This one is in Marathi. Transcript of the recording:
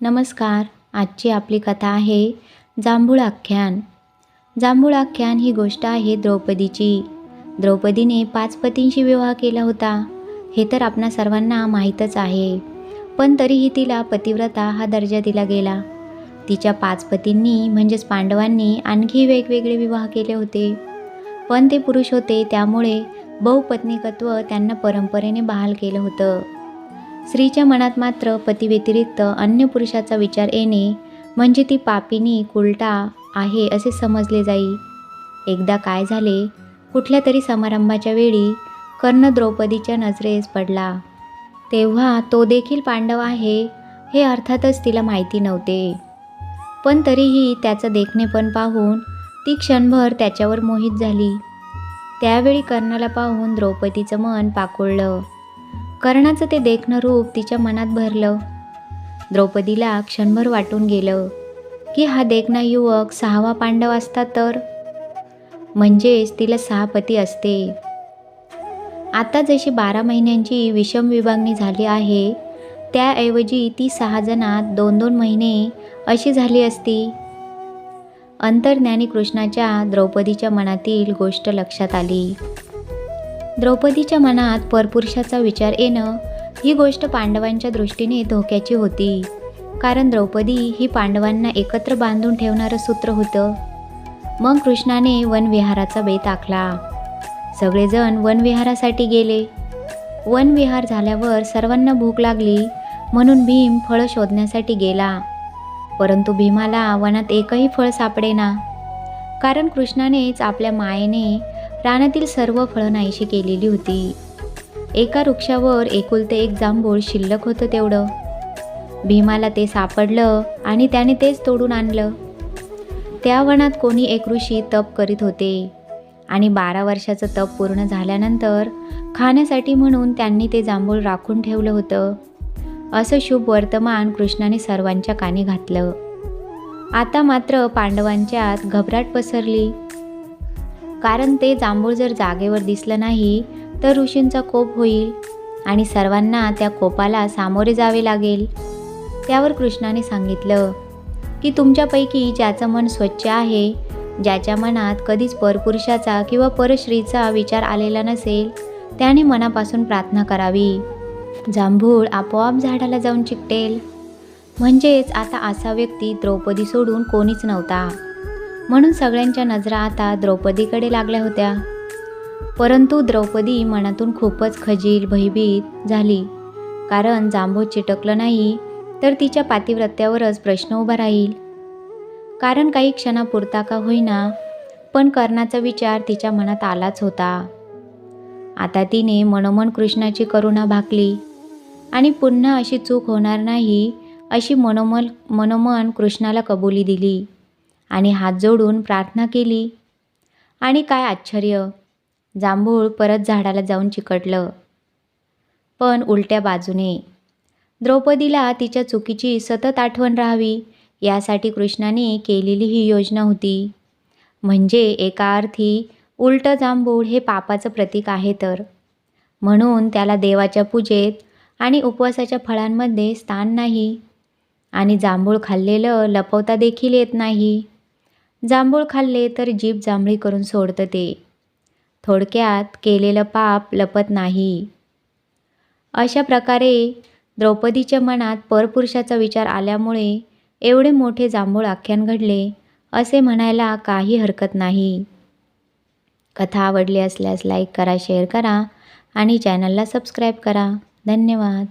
नमस्कार आजची आपली कथा आहे जांभूळ आख्यान. जांभूळ आख्यान ही गोष्ट आहे द्रौपदीची. द्रौपदीने पाच पतींशी विवाह केला होता. हे तर आपणा सर्वांना माहीतच आहे. पण तरीही तिला पतिव्रता हा दर्जा दिला गेला. तिच्या पाच पतींनी म्हणजेच पांडवांनी आणखी वेगवेगळे विवाह केले होते. पण ते पुरुष होते त्यामुळे बहुपत्नीकत्व त्यांना परंपरेने बहाल केलं होतं. स्त्रीच्या मनात मात्र पतीव्यतिरिक्त अन्य पुरुषाचा विचार येणे म्हणजे ती पापिनी कुलटा आहे असे समजले जाई. एकदा काय झाले? कुठल्या तरी समारंभाच्या वेळी कर्ण द्रौपदीच्या नजरेस पडला. तेव्हा तो देखील पांडव आहे हे अर्थातच तिला माहिती नव्हते. पण तरीही त्याचं देखणेपण पाहून ती क्षणभर त्याच्यावर मोहित झाली. त्यावेळी कर्णाला पाहून द्रौपदीचं मन पाकोळलं. कर्णाचं ते देखणं रूप तिच्या मनात भरलं. द्रौपदीला क्षणभर वाटून गेलं की हा देखणा युवक सहावा पांडव असता तर? म्हणजेच तिला सहा पती असते. आता जशी बारा महिन्यांची विषम विभागणी झाली आहे त्याऐवजी ती सहा जणात दोन दोन महिने अशी झाली असती. अंतर्ज्ञानी कृष्णाच्या द्रौपदीच्या मनातील गोष्ट लक्षात आली. द्रौपदीच्या मनात परपुरुषाचा विचार येणं ही गोष्ट पांडवांच्या दृष्टीने धोक्याची होती. कारण द्रौपदी ही पांडवांना एकत्र बांधून ठेवणारं सूत्र होतं. मग कृष्णाने वनविहाराचा बेत आखला. सगळेजण वनविहारासाठी गेले. वनविहार झाल्यावर सर्वांना भूक लागली म्हणून भीम फळं शोधण्यासाठी गेला. परंतु भीमाला वनात एकही फळ सापडेना. कारण कृष्णानेच आपल्या मायेने रानातील सर्व फळं नाहीशी केलेली होती. एका वृक्षावर एकुलते एक जांभूळ शिल्लक होतं तेवढं. भीमाला ते सापडलं आणि त्याने तेच तोडून आणलं. त्या वनात कोणी एक ऋषी तप करीत होते आणि बारा वर्षाचं तप पूर्ण झाल्यानंतर खाण्यासाठी म्हणून त्यांनी ते जांभूळ राखून ठेवलं होतं. असं शुभ वर्तमान कृष्णाने सर्वांच्या कानी घातलं. आता मात्र पांडवांच्यात घबराट पसरली. कारण ते जांभूळ जर जागेवर दिसलं नाही तर ऋषींचा कोप होईल आणि सर्वांना त्या कोपाला सामोरे जावे लागेल. त्यावर कृष्णाने सांगितलं की तुमच्यापैकी ज्याचं मन स्वच्छ आहे ज्याच्या मनात कधीच परपुरुषाचा किंवा परश्रीचा विचार आलेला नसेल त्याने मनापासून प्रार्थना करावी. जांभूळ आपोआप झाडाला जाऊन चिकटेल. म्हणजेच आता असा व्यक्ती द्रौपदी सोडून कोणीच नव्हता. म्हणून सगळ्यांच्या नजरा आता द्रौपदीकडे लागल्या होत्या. परंतु द्रौपदी मनातून खूपच खजील भयभीत झाली. कारण जांभूत चिटकलं नाही तर तिच्या पातिव्रत्यावरच प्रश्न उभा राहील. कारण काही क्षणापुरता का होईना पण कर्णाचा विचार तिच्या मनात आलाच होता. आता तिने मनोमन कृष्णाची करुणा भाकली. आणि पुन्हा अशी चूक होणार नाही अशी मनोमल मनोमन कृष्णाला कबुली दिली. आणि हात जोडून प्रार्थना केली. आणि काय आश्चर्य जांभूळ परत झाडाला जाऊन चिकटलं. पण उलट्या बाजूने द्रौपदीला तिच्या चुकीची सतत आठवण राहावी यासाठी कृष्णाने केलेली ही योजना होती. म्हणजे एका अर्थी उलटं जांभूळ हे पापाचं प्रतीक आहे तर. म्हणून त्याला देवाच्या पूजेत आणि उपवासाच्या फळांमध्ये स्थान नाही. आणि जांभूळ खाल्लेलं लपवता देखील येत नाही. जांभूळ खाल्ले तर जीभ जांभळी करून सोडतं ते. थोडक्यात केलेलं पाप लपत नाही. अशा प्रकारे द्रौपदीच्या मनात परपुरुषाचा विचार आल्यामुळे एवढे मोठे जांभूळ आख्यान घडले असे म्हणायला काही हरकत नाही. कथा आवडली असल्यास लाईक करा शेअर करा आणि चॅनलला सबस्क्राईब करा. धन्यवाद.